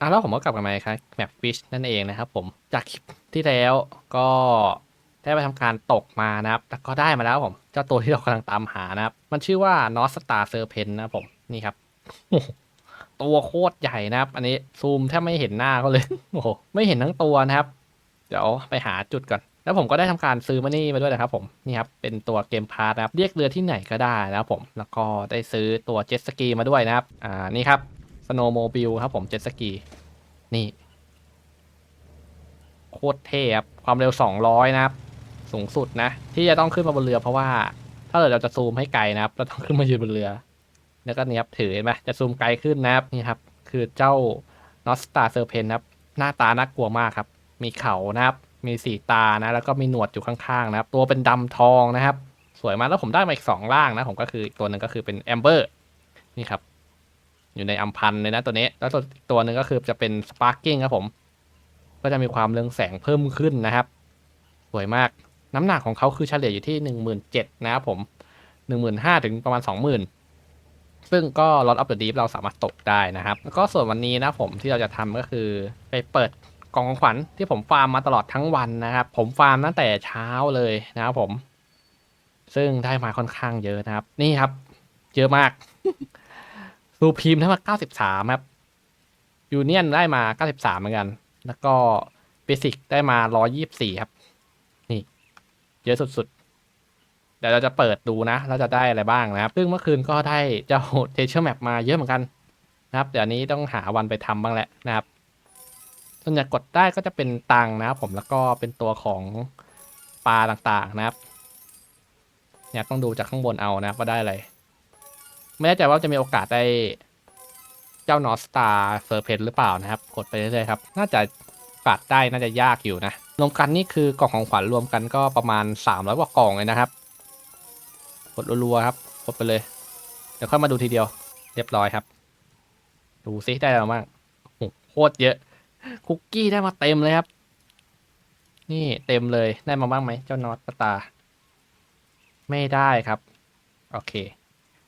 อะแล้วผมก็กลับกันมาอีกครับแมปฟิชนั่นเองนะครับผมจากคลิปที่แล้วก็ได้ไปทำการตกมานะครับแต่ก็ได้มาแล้วผมเจ้าตัวที่เรากำลังตามหานะครับ มันชื่อว่านอสตาเซอร์เพนนะครับผมนี่ครับโอ้ตัวโคตรใหญ่นะครับ อันนี้ซูมแทบไม่เห็นหน้าเขาเลยโอ้โหไม่เห็นทั้งตัวนะครับ เดี๋ยวไปหาจุดก่อน แล้วผมก็ได้ทำการซื้อมานี่มาด้วยนะครับ ผมนี่ครับเป็นตัวเกมพาร์ทนะครับ เรียกเรือที่ไหนก็ได้นะครับผมแล้วก็ได้ซื้อตัวเจ็ตสกีมาด้วยนะครับอ่านี่ครับ สโนโมบิลครับผมเจ็ตสกี นี่ โคตรเท่ความเร็ว 200 นะครับ สูงสุดนะ ที่จะต้องขึ้นมาบนเรือเพราะว่า ถ้าเกิดเราจะซูมให้ไกลนะครับเราต้องขึ้นมายืนบนเรือ แล้วก็เนี่ยครับถือเห็นไหมจะซูมไกลขึ้นนะครับนี่ครับ คือเจ้านอสตาเซอร์เพนครับ หน้าตาน่ากลัวมากครับ มีเขานะครับมีสีตานะ แล้วก็มีหนวดอยู่ข้างๆนะครับ ตัวเป็นดำทองนะครับ สวยมากแล้วผมได้มาอีกสองร่างนะ ผมก็คืออีกตัวหนึ่งก็คือเป็นแอมเบอร์นี่ครับ อยู่ในอัมพันธ์เลยนะตัวนี้ แล้วตัวอีกตัวหนึ่งก็คือจะเป็นสปาร์กิ้งครับผม ก็จะมีความเรืองแสงเพิ่มขึ้นนะครับ สวยมากน้ำหนักของเขาคือเฉลี่ยอยู่ที่หนึ่งหมื่นเจ็ดนะครับผมหนึ่งหมื่นห้าถึงประมาณสองหมื่นซึ่งก็ลดอัพเดอะดีฟเราสามารถตกได้นะครับ แล้วก็ส่วนวันนี้นะผมที่เราจะทำก็คือไปเปิดกล่องของขวัญที่ผมฟาร์มมาตลอดทั้งวันนะครับ ผมฟาร์มตั้งแต่เช้าเลยนะครับผม ซึ่งได้มาค่อนข้างเยอะนะครับ นี่ครับ เยอะมาก ซูพีมได้มาเก้าสิบสามครับยูเนียนได้มาเก้าสิบสามเหมือนกัน แล้วก็เบสิกได้มาร้อยี่สี่ครับ นี่ เยอะสุดๆ เดี๋ยวเราจะเปิดดูนะ เราจะได้อะไรบ้างนะครับ ซึ่งเมื่อคืนก็ได้เจ้าเทเชอร์แมปมาเยอะเหมือนกันนะครับ เดี๋ยวนี้ต้องหาวันไปทำบ้างแหละนะครับ ส่วนใหญ่กดได้ก็จะเป็นตังค์นะครับผมแล้วก็เป็นตัวของปลาต่างๆนะครับเนี่ยต้องดูจากข้างบนเอานะว่าได้อะไร ไม่แน่ใจว่าจะมีโอกาสได้เจ้านอสตาเซอร์เพนหรือเปล่านะครับ กดไปเรื่อยๆครับ น่าจะกาสได้น่าจะยากอยู่นะรวมกันนี่คือกล่องของขวัญรวมกันก็ประมาณ 300กว่ากล่องเลยนะครับ กดรัวๆครับกดไปเลย เดี๋ยวค่อยมาดูทีเดียว เรียบร้อยครับ ดูซิได้อะไรบ้างโคตรเยอะ คุกกี้ได้มาเต็มเลยครับ นี่เต็มเลยได้มาบ้างไหมเจ้านอสตา ไม่ได้ครับ โอเค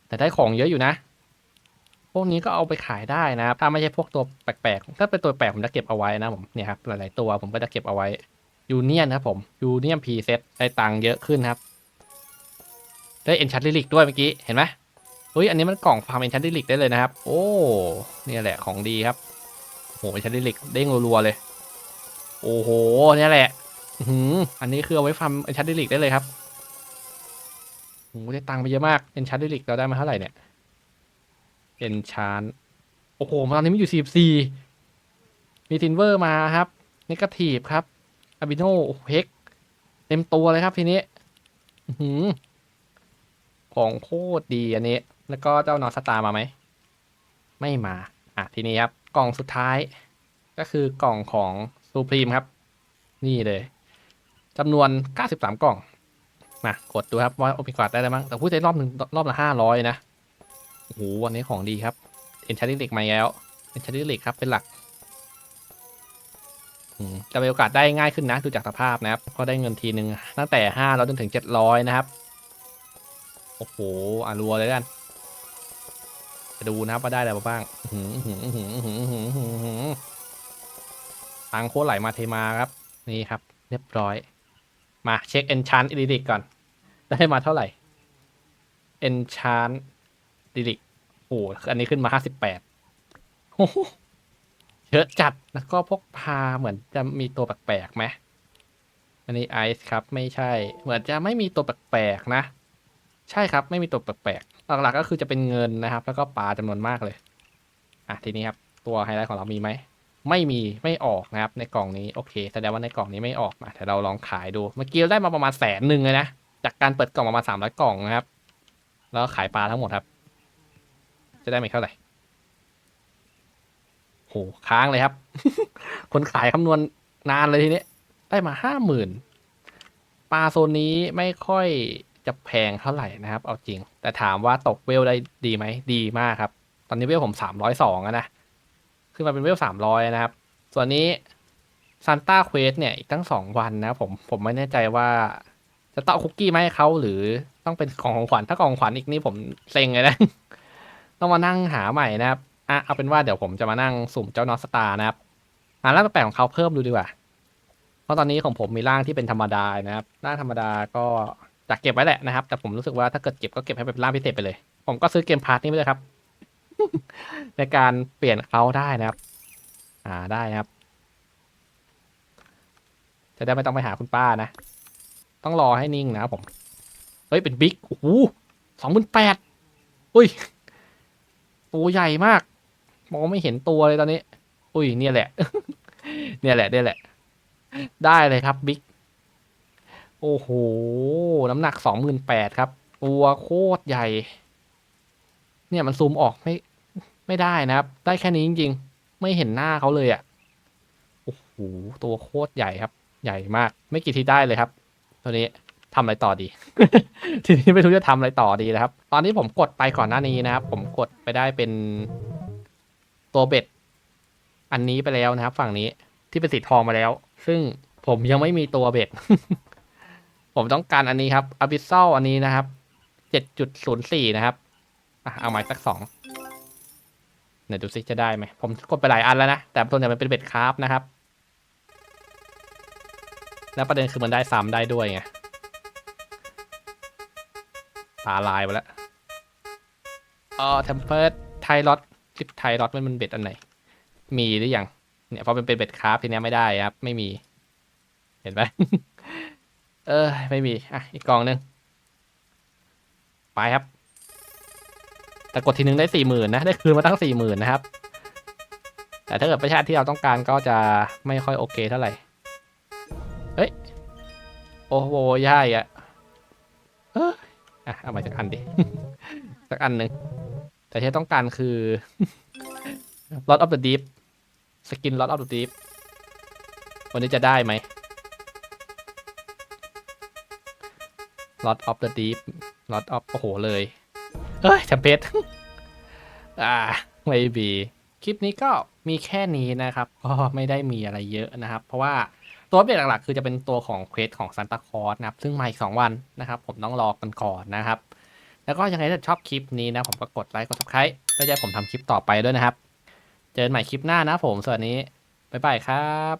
แต่ได้ของเยอะอยู่นะ พวกนี้ก็เอาไปขายได้นะครับ ถ้าไม่ใช่พวกตัวแปลกๆ ถ้าเป็นตัวแปลกผมจะเก็บเอาไว้นะผมเนี่ยครับหลายๆตัวผมก็จะเก็บเอาไว้ยูเนียนครับผมยูเนียนพีเซ็ตได้ตังค์เยอะขึ้นครับได้เอนชันดิลิกด้วยเมื่อกี้เห็นไหมเฮ้ยอันนี้มันกล่องฟาร์มเอนชันดิลิกได้เลยนะครับ โอ้เนี่ยแหละของดีครับโอ้หเอนชันดิลิกเด้งรัวๆเลย โอ้โหเนี่ยแหละอันนี้คือเอาไว้ฟาร์มเอนชันดิลิกได้เลยครับ หได้ตังค์ไปเยอะมากเอนชันดิลิกเราได้มาเท่าไหร่เนี่ยเอนชานโอ้โหตอนนี้มีอยู่สี่สี่มีซินเวอร์มาครับนกาทีฟครับอาบิโนเฮกเต็มตัวเลยครับทีนี้หือของโคตรดีอันนี้ แล้วก็เจ้านอสตาร์มาไหม ไม่มา อะ ทีนี้ครับ กล่องสุดท้าย ก็คือกล่องของซูพรีมครับ นี่เลยจำนวน 93 กล่อง มากดดูครับว่าโอเปกอดได้แล้วมั้งแต่พูดในรอบหนึ่งรอบละ500นะโอ้โหวันนี้ของดีครับเอ็นชาร์ดิลิกมาแล้วเอ็นชาร์ดิลิกครับเป็นหลักจะมีโอกาสได้ง่ายขึ้นนะดูจากสภาพนะครับก็ได้เงินทีหนึ่งตั้งแต่ห้าร้อยจนถึงเจ็ดร้อยนะครับโอ้โหอะรัวเลยกันจะดูนะครับว่าได้อะไรบ้างอังโคตรไหลมาเทมาครับ นี่ครับ เรียบร้อย มาเช็คเอนชานอิลิกก่อน ได้มาเท่าไหร่เอนชานดิลิกโอ้อันนี้ขึ้นมาห้าสิบแปดเยอะจัดแล้วก็พกพาเหมือนจะมีตัวแปลกๆไหมอันนี้ไอซ์ครับ ไม่ใช่ เหมือนจะไม่มีตัวแปลกๆนะ ใช่ครับ ไม่มีตัวแปลกๆหลักๆก็คือจะเป็นเงินนะครับ แล้วก็ปลาจำนวนมากเลย อะทีนี้ครับ ตัวไฮไลท์ของเรามีไหม ไม่มีไม่ออกนะครับ ในกล่องนี้โอเคแสดงว่าในกล่องนี้ไม่ออกมาแต่เราลองขายดูเมื่อกี้เราได้มาประมาณแสนหนึ่งเลยนะจากการเปิดกล่องประมาณสามร้อยกล่องนะครับ แล้วขายปลาทั้งหมดครับ จะได้ไม่เท่าไหร่โหค้างเลยครับ คนขายคำนวณนานเลยทีนี้ได้มาห้าหมื่นปลาโซนนี้ไม่ค่อยจะแพงเท่าไหร่นะครับ เอาจริง แต่ถามว่าตกเวลได้ดีไหมดีมากครับ ตอนนี้เวลผมสามร้อยสองนะ ขึ้นมาเป็นเวลสามร้อยนะครับ ส่วนนี้ซันต้าเควสเนี่ยอีกตั้งสองวันนะผมผมไม่แน่ใจว่าจะต้องเอาคุกกี้มาให้เขาหรือต้องเป็นของของขวัญถ้าของขวัญอีกนี่ผมเซ็งเลยนะ ต้องมานั่งหาใหม่นะครับอะเอาเป็นว่าเดี๋ยวผมจะมานั่งสุ่มเจ้านอสตาร์นะครับอะร่างแปลกของเขาเพิ่มดูดีกว่า เพราะตอนนี้ของผมมีร่างที่เป็นธรรมดานะครับร่างธรรมดาก็จะเก็บไว้แหละนะครับ แต่ผมรู้สึกว่าถ้าเกิดเก็บก็เก็บให้เป็นร่างพิเศษไปเลย ผมก็ซื้อเกมพาร์ทนี้ไปเลยครับ ในการเปลี่ยนเขาได้นะครับ อ่าได้นะครับ จะได้ไม่ต้องไปหาคุณป้านะ ต้องรอให้นิ่งนะครับผม เฮ้ยเป็นบิ๊กโอ้โหสองหมื่นแปดอุ้ย ตัวใหญ่มาก มองไม่เห็นตัวเลยตอนนี้ อุ้ยเนี่ยแหละ เนี่ยแหละเนี่ยแหละ ได้เลยครับบิ๊ก โอ้โห น้ำหนักสองหมื่นแปดครับ ตัวโคตรใหญ่ เนี่ยมันซูมออกไม่ ไม่ได้นะครับ ได้แค่นี้จริง ๆ ไม่เห็นหน้าเขาเลยอะ่ะโอ้โหตัวโคตรใหญ่ครับ ใหญ่มาก ไม่กี่ทีได้เลยครับ ตัวนี้ทำอะไรต่อดี ทีนี้ไม่รู้จะทำอะไรต่อดีนะครับ ตอนนี้ผมกดไปก่อนหน้านี้นะครับ ผมกดไปได้เป็นตัวเบ็ด อันนี้ไปแล้วนะครับ ฝั่งนี้ที่เป็นสีทองมาแล้ว ซึ่งผมยังไม่มีตัวเบ็ด ผมต้องการอันนี้ครับอ b ิ s ซ a l อันนี้นะครับเจ็ดจุดศูนย์สี่นะครับ อะ เอาไม้สักสอง ไหนดูซิจะได้ไหมผมกดไปหลายอันแล้วนะ แต่ส่วนใหญ่มันเป็นเบ็ดคราฟนะครับ แล้วประเด็นคือมันได้ซ้ำได้ด้วยไงตาลายไปแล้วเออเทมเพอร์ไทรอดคลิปไทรอดมันเป็นเบ็ดอันไหน มีหรือยังเนี่ยพอเป็นเป็นเบ็ดคราฟทีเนี้ยไม่ได้ครับ ไม่มี เห็นไหมเออไม่มี อะ อีกกองหนึ่งไปครับ แต่กดทีนึงได้สี่หมื่นนะ ได้คืนมาตั้งสี่หมื่นนะครับ แต่ถ้าเกิดประชาติที่เราต้องการก็จะไม่ค่อยโอเคเท่าไหร่ เฮ้ย โอ้โหย่ายอะเอออะเอามาจากอันดิ สักอันหนึ่ง แต่ที่ต้องการคือ Lot of the Deep สกิน Lot of the Deep วันนี้จะได้ไหม Lot of the Deep Lot of โอ้โหเลย เฮ้ยแชมเปญอ่าไม่บีคลิปนี้ก็มีแค่นี้นะครับ ก็ไม่ได้มีอะไรเยอะนะครับ เพราะว่าตัวเบรกหลักๆ คือจะเป็นตัวของเควสของซันตาคอร์สนะครับ ซึ่งมาอีกสองวันนะครับ ผมต้องรอกันก่อนนะครับ แล้วก็ยังไงถ้าชอบคลิปนี้นะ ผมก็กดไลค์กด subscribe เพื่อจะให้ผมทำคลิปต่อไปด้วยนะครับ เจอกันใหม่คลิปหน้านะผมสวัสดีบ๊ายบายครับ